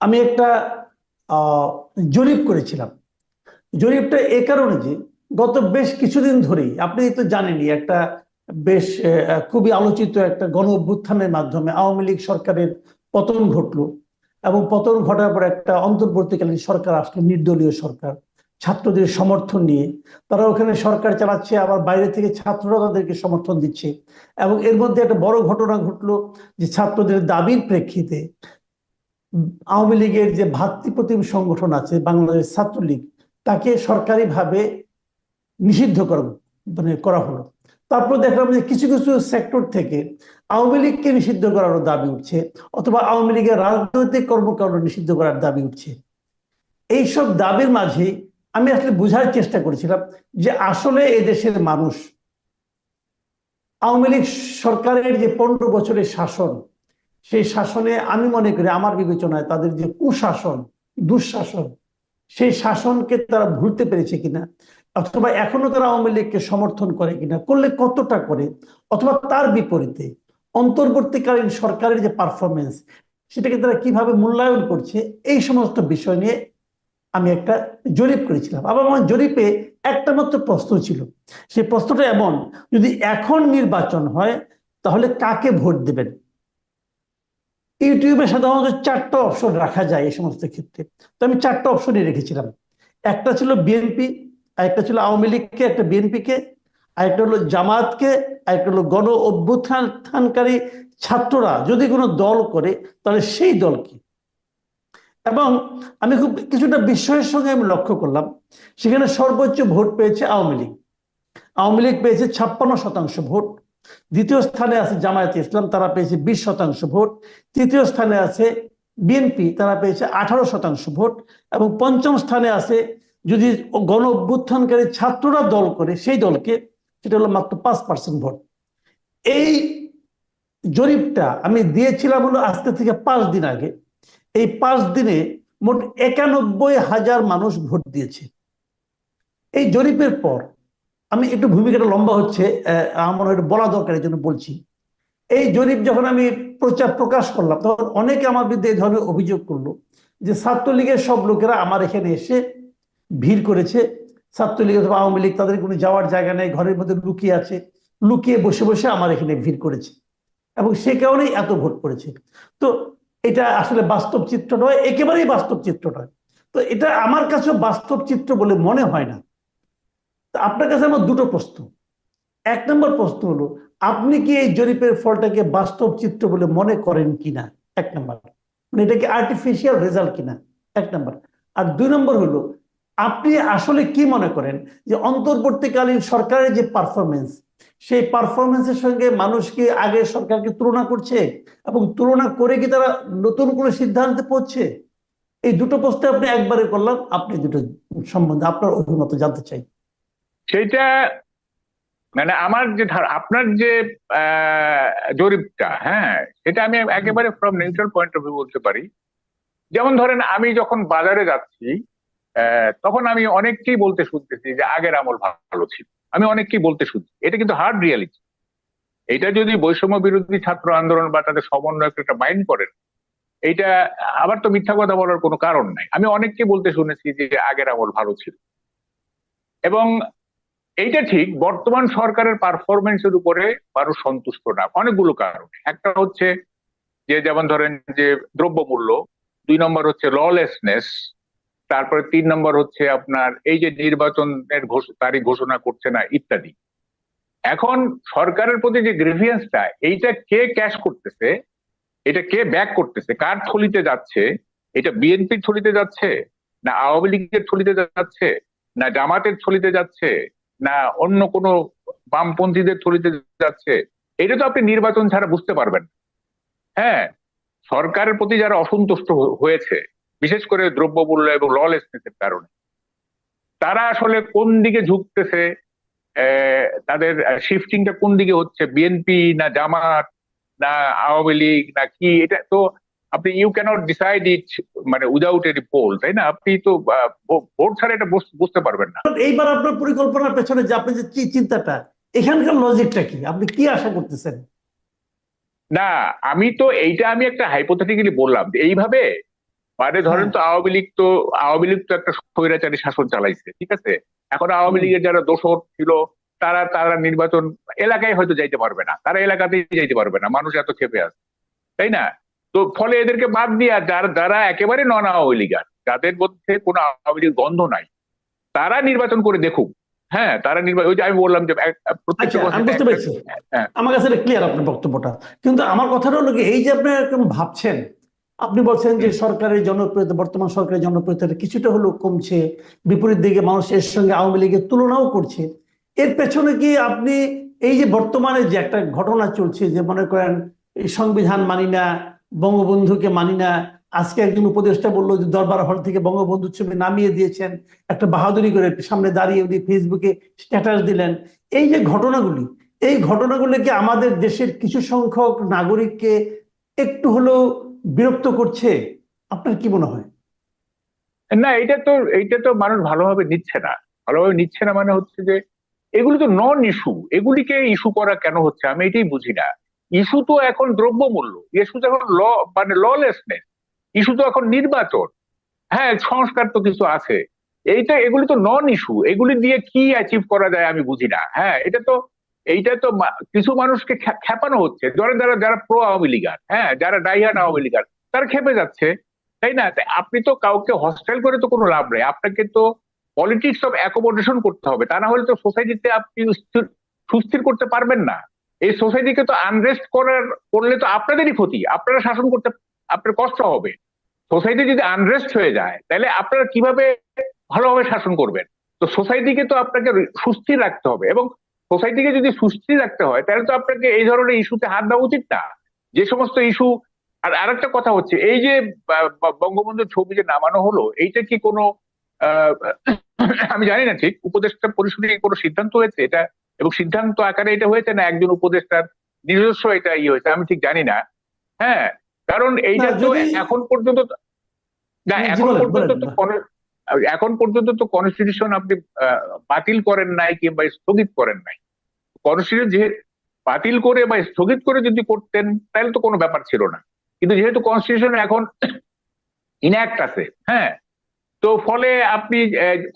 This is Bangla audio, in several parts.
আমি একটা জরিপ করেছিলাম। জরিপটা এ কারণে যে, গত বেশ কিছুদিন ধরেই, আপনি তো জানেনই, একটা বেশ খুবই আলোচিত একটা গণ অভ্যুত্থানের মাধ্যমে আওয়ামী লীগ সরকারের পতন ঘটলো এবং পতন ঘটার পর একটা অন্তর্বর্তীকালীন সরকার আসলো, নির্দলীয় সরকার। ছাত্রদের সমর্থন নিয়ে। তারা ওখানে সরকার চালাচ্ছে, আবার বাইরে থেকে ছাত্ররা তাদেরকে সমর্থন দিচ্ছে এবং এর মধ্যে একটা বড় ঘটনা ঘটলো যে, ছাত্রদের দাবির প্রেক্ষিতে আওয়ামী লীগের যে ভাতৃপ্রতিম সংগঠন আছে, বাংলাদেশ ছাত্রলীগ, তাকে সরকারিভাবে নিষিদ্ধ করা মানে করা হলো। তারপর দেখলাম যে কিছু কিছু সেক্টর থেকে আওয়ামী লীগকে নিষিদ্ধ করারও দাবি উঠছে, অথবা আওয়ামী লীগের রাজনৈতিক কর্মকাণ্ড নিষিদ্ধ করার দাবি উঠছে। এইসব দাবির মাঝে আমি আসলে বোঝার চেষ্টা করেছিলাম যে আসলে এদেশের মানুষ আওয়ামী লীগ সরকারের যে পনেরো বছরের শাসন সেই শাসনে আমি মনে করি আমার বিবেচনায় তাদের যে কুশাসন, দুঃশাসন, সেই শাসনকে তারা ভুলতে পেরেছে কিনা? অথবা এখনও তারা আওয়ামী লীগকে সমর্থন করে কিনা? করলে কতটা করে? অথবা তার বিপরীতে অন্তর্বর্তীকালীন সরকারের যে পারফরমেন্স সেটাকে তারা কীভাবে মূল্যায়ন করছে? এই সমস্ত বিষয় নিয়ে আমি একটা জরিপ করেছিলাম। আবার আমার জরিপে একটা মাত্র প্রশ্ন ছিল। সেই প্রশ্নটা এমন, যদি এখন নির্বাচন হয়, তাহলে কাকে ভোট দেবেন? ইউটিউবে সাধারণত চারটা অপশন রাখা যায় এই সমস্ত ক্ষেত্রে। তো আমি চারটা অপশনই রেখেছিলাম। একটা ছিল বিএনপি আরেকটা ছিল আওয়ামী লীগকে, একটা বিএনপিকে আরেকটা হলো জামাতকে আরেকটা হলো গণ অভ্যুত্থানকারী ছাত্ররা যদি কোনো দল করে, তাহলে সেই দলকে এবং আমি খুব কিছুটা বিস্ময়ের সঙ্গে আমি লক্ষ্য করলাম, সেখানে সর্বোচ্চ ভোট পেয়েছে আওয়ামী লীগ। আওয়ামী লীগ পেয়েছে ছাপ্পান্ন শতাংশ ভোট। দ্বিতীয় স্থানে আছে জামায়াতে ইসলাম, তারা পেয়েছে বিশ শতাংশ ভোট। তৃতীয় স্থানে আছে বিএনপি, তারা পেয়েছে আঠারো শতাংশ ভোট। এবং পঞ্চম স্থানে আছে যদি গণ অভ্যুত্থানকারী ছাত্ররা দল করে, সেই দলকে, সেটা হলো মাত্র পাঁচ পার্সেন্ট ভোট। এই জরিপটা আমি দিয়েছিলাম হলো আজকে থেকে পাঁচ দিন আগে। এই পাঁচ দিনে মোট একানব্বই হাজার মানুষ ভোট দিয়েছে। এই জরিপের পর আমি একটু ভূমিকাটা লম্বা হচ্ছে আমার এটা বলা দরকার, এই জন্য বলছি। এই জরিপ যখন আমি প্রচার প্রকাশ করলাম, তখন অনেকে আমার বিরুদ্ধে এই ধরনের অভিযোগ করল যে ছাত্রলীগের সব লোকেরা আমার এখানে এসে ভিড় করেছে। ছাত্রলীগ অথবা আওয়ামী লীগ তাদের কোনো যাওয়ার জায়গা নেই, ঘরের মধ্যে লুকিয়ে আছে, লুকিয়ে বসে বসে আমার এখানে ভিড় করেছে। এবং সে কারণেই এত ভোট পড়েছে তো এটা আসলে বাস্তব চিত্র নয়, একেবারেই বাস্তব চিত্র নয়। তো এটা আমার কাছে বাস্তব চিত্র বলে মনে হয় না। আপনার কাছে আমার দুটো প্রশ্ন। এক নম্বর প্রশ্ন হলো, আপনি কি এই জরিপের ফলটাকে বাস্তব চিত্র বলে মনে করেন কিনা? এক নম্বর। মানে এটা কি আর্টিফিশিয়াল রেজাল্ট কিনা? এক নম্বর। আর দুই নম্বর হলো, আপনি আসলে কি মনে করেন যে অন্তর্বর্তীকালীন সরকারের যে পারফরমেন্স সেই পারফরমেন্সের সঙ্গে মানুষ কি আগের সরকারকে তুলনা করছে? এবং তুলনা করে কি তারা নতুন কোনো সিদ্ধান্তে পড়ছে এই দুটো প্রশ্ন আপনি একবারে করলাম, আপনি দুটো সম্বন্ধে আপনার অভিমত জানতে চাই। সেইটা মানে আমার যে আপনার যে আহ, জরিপটা হ্যাঁ সেটা আমি একেবারে from neutral point of view বলতে পারি। যেমন ধরেন আমি যখন বাজারে যাচ্ছি তখন আমি অনেককেই বলতে শুনতেছি যে আগের আমল ভালো ছিল। আমি অনেককেই বলতে শুনছি। এটা কিন্তু হার্ড রিয়ালিটি এটা যদি বৈষম্য বিরোধী ছাত্র আন্দোলন বা তাদের সমন্বয়ক একটা মাইন্ড করেন এইটা আবার তো মিথ্যা কথা বলার কোনো কারণ নাই। আমি অনেককে বলতে শুনেছি যে আগের আমল ভালো ছিল। এবং এইটা ঠিক, বর্তমান সরকারের পারফরমেন্সের উপরে মানুষ সন্তুষ্ট না। অনেকগুলো কারণ। একটা হচ্ছে যে যেমন ধরেন যে দ্রব্যমূল্য, দুই নম্বর হচ্ছে ললেসনেস তারপরে তিন নম্বর হচ্ছে আপনার এই যে নির্বাচনের তারিখ ঘোষণা করছে না, ইত্যাদি। এখন সরকারের প্রতি যে গ্রিভিয়েন্সটা এইটা কে ক্যাশ করতেছে? এটা কে ব্যাক করতেছে? কার থলিতে যাচ্ছে? এটা বিএনপির থলিতে যাচ্ছে? না আওয়ামী লীগের থলিতে যাচ্ছে? না জামাতের থলিতে যাচ্ছে? না, অন্য কোনো বামপন্থীদের থলিতে যাচ্ছে, এটা তো আপনি নির্বাচন ছাড়া বুঝতে পারবেন হ্যাঁ সরকারের প্রতি যারা অসন্তুষ্ট হয়েছে, বিশেষ করে দ্রব্যমূল্য এবং ললেসনেসের কারণে, তারা আসলে কোন দিকে ঝুঁকতেছে তাদের শিফটিংটা কোন দিকে হচ্ছে বিএনপি না জামাত, না আওয়ামী লীগ, না কি, এটা তো আপনি ইউ ক্যানট ডিসাইড ইট মানে উইদাউট এনি পোল তাই না? আপনি তো ভোট ছাড়া এটা বুঝতে পারবেন না। এইবার আপনার পরিকল্পনার পেছনে যে আপনি যে চিন্তাটা এখানকার লজিকটা কি? আপনি কি আশা করতেছেন? না আমি তো এইটা আমি একটা হাইপোথেটিক্যালি বললাম এইভাবে মানে ধরেন তো আওয়ামী লীগ তো আওয়ামী লীগ তো একটা স্বৈরাচারী শাসন চালাইছে ঠিক আছে? এখন আওয়ামী লীগের যারা দোষর ছিল তারা তারা নির্বাচন এলাকায় হয়তো যাইতে পারবে না। তারা এলাকাতেই যাইতে পারবে না মানুষ এত খেপে আছে তাই না? তো ফলে এদেরকে বাদ দিয়া যারা যারা একেবারে নন আওয়ামী লীগার যাদের মধ্যে কোনো আওয়ামী লীগ গন্ধ নাই তারা নির্বাচন করে দেখুক। হ্যাঁ তারা নির্বাচন ওই যে আমি বললাম যে আচ্ছা বুঝতে পেরেছি। হ্যাঁ। আমার কাছে ক্লিয়ার আপনার বক্তব্যটা। কিন্তু আমার কথাটা হলো কি এই যে আপনি এরকম ভাবছেন আপনি বলছেন যে সরকারের জনপ্রিয়তা বর্তমান সরকারের জনপ্রিয়তা কিছুটা হলেও কমছে বিপরীত দিকে মানুষ এর সঙ্গে আওয়ামী লীগের তুলনাও করছে। এর পেছনে কি আপনি এই যে বর্তমানে যে একটা ঘটনা চলছে যে মনে করেন এই সংবিধান মানি না বঙ্গবন্ধুকে মানি না। আজকে একজন উপদেষ্টা বলল যে দরবার হল থেকে বঙ্গবন্ধু ছবি নামিয়ে দিয়েছেন। একটা বাহাদুরি করে সামনে দাঁড়িয়ে উনি ফেসবুকে স্ট্যাটাস দিলেন। এই যে ঘটনাগুলি, এই ঘটনাগুলি কি আমাদের দেশের কিছু সংখ্যক নাগরিককে একটু হলেও বিরক্ত করছে, আপনার কি মনে হয়? না এটা তো, এইটা তো মানুষ ভালোভাবে নিচ্ছে না। ভালোভাবে নিচ্ছে না মানে হচ্ছে যে, এগুলো তো নন ইস্যু এগুলিকে ইস্যু করা কেন হচ্ছে? আমি এটাই বুঝি না। ইস্যু তো এখন দ্রব্যমূল্য, ইস্যু তো এখন ল মানে ললেসনেস ইস্যু তো এখন নির্বাচন। হ্যাঁ সংস্কার তো কিছু আছে। এইটা, এগুলি তো নন ইস্যু এগুলি দিয়ে কি অ্যাচিভ করা যায় আমি বুঝি না। হ্যাঁ এটা তো, এইটা তো কিছু মানুষকে খেপানো হচ্ছে। ধরেন যারা যারা প্রো আওয়ামী লীগার হ্যাঁ যারা ডাইহার্ড আওয়ামী লীগার, তারা খেপে যাচ্ছে, তাই না? আপনি তো কাউকে হস্টেল করে তো কোনো লাভ নেই। আপনাকে তো পলিটিক্স অফ অ্যাকোমোডেশন করতে হবে। তা না হলে তো সোসাইটিতে আপনি সুস্থির করতে পারবেন না। এই সোসাইটিকে তো আনরেস্ট করার, করলে তো আপনাদেরই ক্ষতি। আপনারা শাসন করতে, আপনার কষ্ট হবে। সোসাইটি যদি আনরেস্ট হয়ে যায়, তাহলে আপনারা কীভাবে ভালোভাবে শাসন করবেন? তো সোসাইটিকে তো আপনাকে সুস্থির রাখতে হবে এবং সোসাইটিকে যদি সুস্থির রাখতে হয়, তাহলে তো আপনাকে এই ধরনের ইস্যুতে হাত দেওয়া উচিত না। যে সমস্ত ইস্যু আর আরেকটা কথা হচ্ছে, এই যে বঙ্গবন্ধুর ছবি যে নামানো হলো, এইটা কি কোনো আমি জানি না ঠিক, উপদেষ্টা পরিষদে কোনো সিদ্ধান্ত হয়েছে? এটা এবং সিদ্ধান্ত আকারে এটা হয়েছে না একজন উপদেষ্টার নিজস্ব এটা ইয়ে হয়েছে আমি ঠিক জানি না। হ্যাঁ কারণ এইটা তো এখন পর্যন্ত না এখন পর্যন্ত তো এখন পর্যন্ত তো কনস্টিটিউশন আপনি বাতিল করেন নাই কিংবা স্থগিত করেন নাই। কনস্টিটিউশন যে বাতিল করে বা স্থগিত করে যদি করতেন তাহলে তো কোনো ব্যাপার ছিল না। কিন্তু যেহেতু কনস্টিটিউশন এখন ইনঅ্যাক্ট আছে হ্যাঁ তো ফলে আপনি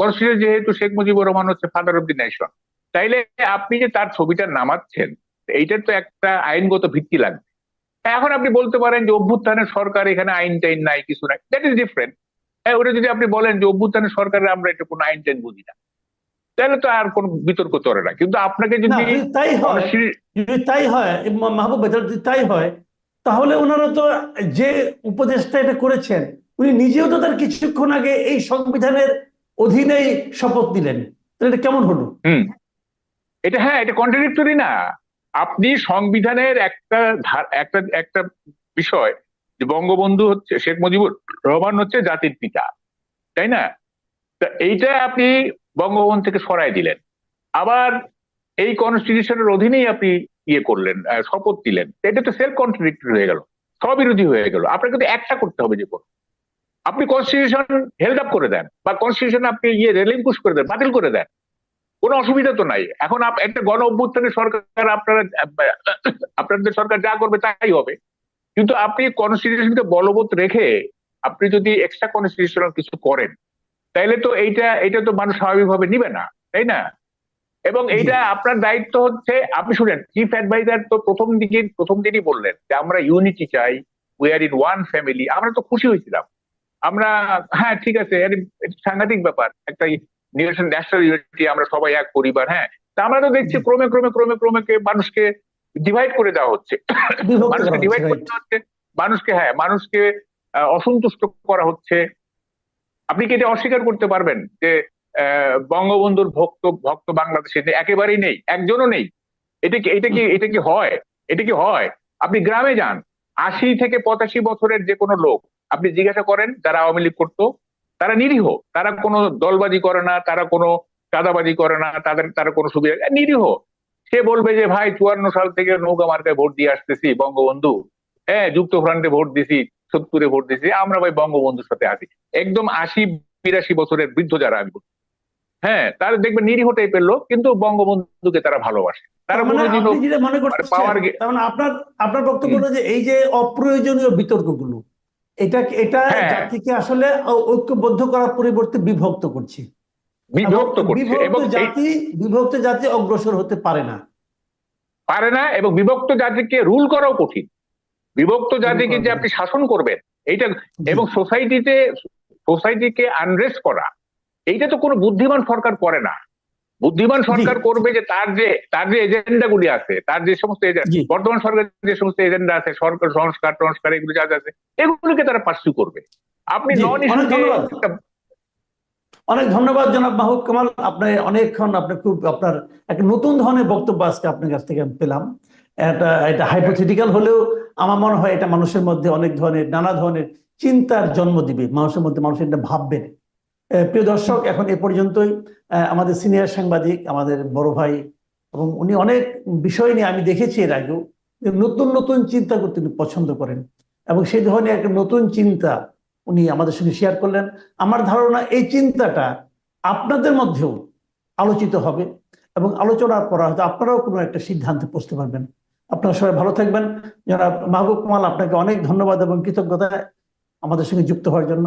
কনস্টিটিউশন যেহেতু শেখ মুজিবুর রহমান হচ্ছে ফাদার অফ দি নেশন তাইলে আপনি যে তার ছবিটা নামাচ্ছেন এইটার তো একটা আইনগত ভিত্তি লাগবে। এখন আপনি বলতে পারেন যে অভ্যুত্থানের সরকার এখানে আইন টাইন নাই কিছু নাই দ্যাট ইজ ডিফারেন্ট হ্যাঁ ওটা যদি আপনি বলেন যে অভ্যুত্থানের সরকারের আমরা এটা কোনো আইন টাইন বুঝি না তাহলে তো আর কোন বিতর্ক চলে না। কিন্তু আপনাকে যদি তাই হয় যদি তাই হয় মাহবুব যদি তাই হয় তাহলে ওনারা তো যে উপদেশটা এটা করেছেন উনি নিজেও তো তার কিছুক্ষণ আগে এই সংবিধানের অধীনেই শপথ নিলেন। তাহলে এটা কেমন হলো? হুম। এটা হ্যাঁ এটা কন্ট্রাডিক্টরি না। আপনি সংবিধানের একটা একটা একটা বিষয়, যে বঙ্গবন্ধু হচ্ছে, শেখ মুজিবুর রহমান হচ্ছে জাতির পিতা, তাই না? তা এইটা আপনি বঙ্গবন্ধু থেকে সরাই দিলেন। আবার এই কনস্টিটিউশনের অধীনেই আপনি ইয়ে করলেন শপথ দিলেন। এটা তো সেলফ কন্ট্রাডিক্টরি হয়ে গেল, স্ববিরোধী হয়ে গেল। আপনাকে তো একটা করতে হবে যে কোনো আপনি কনস্টিটিউশন হেল্ড আপ করে দেন, বা কনস্টিটিউশন আপনি ইয়ে রেলিংকুশ করে দেন, বাতিল করে দেন। কোনো অসুবিধা তো নাই। এখন একটা গণ অভ্যুত্থানের সরকার আপনারা আপনাদের সরকার যা করবে তাই হবে। কিন্তু আপনি কনস্টিটিউশনকে বলবৎ রেখে আপনি যদি এক্সট্রা কনস্টিটিউশনাল কিছু করেন তাইলে তো এইটা এটা তো মানুষ স্বাভাবিকভাবে নিবে না তাই না? এবং এইটা আপনার দায়িত্ব হচ্ছে আপনি শুনেন চিফ অ্যাডভাইজার তো প্রথম দিকে প্রথম দিনই বললেন যে আমরা ইউনিটি চাই we are in one family আমরা তো খুশি হয়েছিলাম। আমরা হ্যাঁ ঠিক আছে সাংঘাতিক ব্যাপার একটা ন্যাশনাল ন্যাশনাল ইউনিটি আমরা সবাই এক পরিবার হ্যাঁ? তা আমরা তো দেখছি ক্রমে ক্রমে ক্রমে ক্রমে কে মানুষকে ডিভাইড করে দেওয়া হচ্ছে। মানুষকে ডিভাইড করতে হচ্ছে মানুষকে হ্যাঁ মানুষকে অসন্তুষ্ট করা হচ্ছে। আপনি কি এটা অস্বীকার করতে পারবেন যে আহ, বঙ্গবন্ধুর ভক্ত ভক্ত বাংলাদেশে একেবারেই নেই একজনও নেই? এটা কি এটা কি এটা কি হয়? এটা কি হয়? আপনি গ্রামে যান আশি থেকে পঁচাশি বছরের যে কোনো লোক আপনি জিজ্ঞাসা করেন যারা আওয়ামী লীগ করতো তারা নিরীহ তারা কোনো দলবাজি করে না তারা কোনো চাঁদাবাজি করে না তাদের তারা কোনো সুবিধা নিরীহ। সে বলবে যে ভাই চুয়ান্ন সাল থেকে নৌকা মার্কায় ভোট দিয়ে আসতেছি বঙ্গবন্ধু। হ্যাঁ যুক্তফ্রন্টে ভোট দিছি সত্তরে ভোট দিছি আমরা ভাই বঙ্গবন্ধুর সাথে আছি। একদম আশি বিরাশি বছরের বৃদ্ধ যারা আমি হ্যাঁ তারা দেখবে নিরীহ টাইপের লোক কিন্তু বঙ্গবন্ধুকে তারা ভালোবাসে। তারা মানে মনে মানে আপনার আপনার বক্তব্য যে এই যে অপ্রয়োজনীয় বিতর্কগুলো এটা এটা হ্যাঁ। জাতিকে আসলে ঐক্যবদ্ধ করার পরিবর্তে বিভক্ত করছে। বিভক্ত করছে এবং জাতি বিভক্ত জাতি অগ্রসর হতে পারে না। পারে না এবং বিভক্ত জাতিকে রুল করাও কঠিন। বিভক্ত জাতিকে যে আপনি শাসন করবেন এইটা এবং সোসাইটিতে সোসাইটিকে আনরেস্ট করা এইটা তো কোনো বুদ্ধিমান সরকার করে না। বুদ্ধিমান সরকার করবে যে তার যে তার যে এজেন্ডা গুলি আছে তার যে সমস্ত বর্তমান সরকার যে সমস্ত এজেন্ডা আছে সরকার সংস্কার সংস্কার এগুলো যা আছে এগুলোকে তারা পার্সু করবে। আপনি নন অনেক ধন্যবাদ। জনাব মাহবুব কামাল। আপনি অনেকক্ষণ আপনি খুব আপনার একটা নতুন ধরনের বক্তব্য আজকে আপনার কাছ থেকে আমি পেলাম। এটা এটা হাইপোথেটিক্যাল হলেও আমার মনে হয় এটা মানুষের মধ্যে অনেক ধরনের নানা ধরনের চিন্তার জন্ম দিবে। মানুষের মধ্যে মানুষ এটা ভাববেন আহ, প্রিয় দর্শক, এখন এ পর্যন্তই। আমাদের সিনিয়র সাংবাদিক, আমাদের বড় ভাই, এবং উনি অনেক বিষয় নিয়ে আমি দেখেছি এর আগেও নতুন নতুন চিন্তা করতে উনি পছন্দ করেন। এবং সেই ধরনের একটা নতুন চিন্তা উনি আমাদের সঙ্গে শেয়ার করলেন। আমার ধারণা, এই চিন্তাটা আপনাদের মধ্যেও আলোচিত হবে এবং আলোচনার পর হয়তো আপনারাও কোনো একটা সিদ্ধান্তে পৌঁছতে পারবেন। আপনারা সবাই ভালো থাকবেন। যারা মাহবুব কামাল, আপনাকে অনেক ধন্যবাদ এবং কৃতজ্ঞতা আমাদের সঙ্গে যুক্ত হওয়ার জন্য।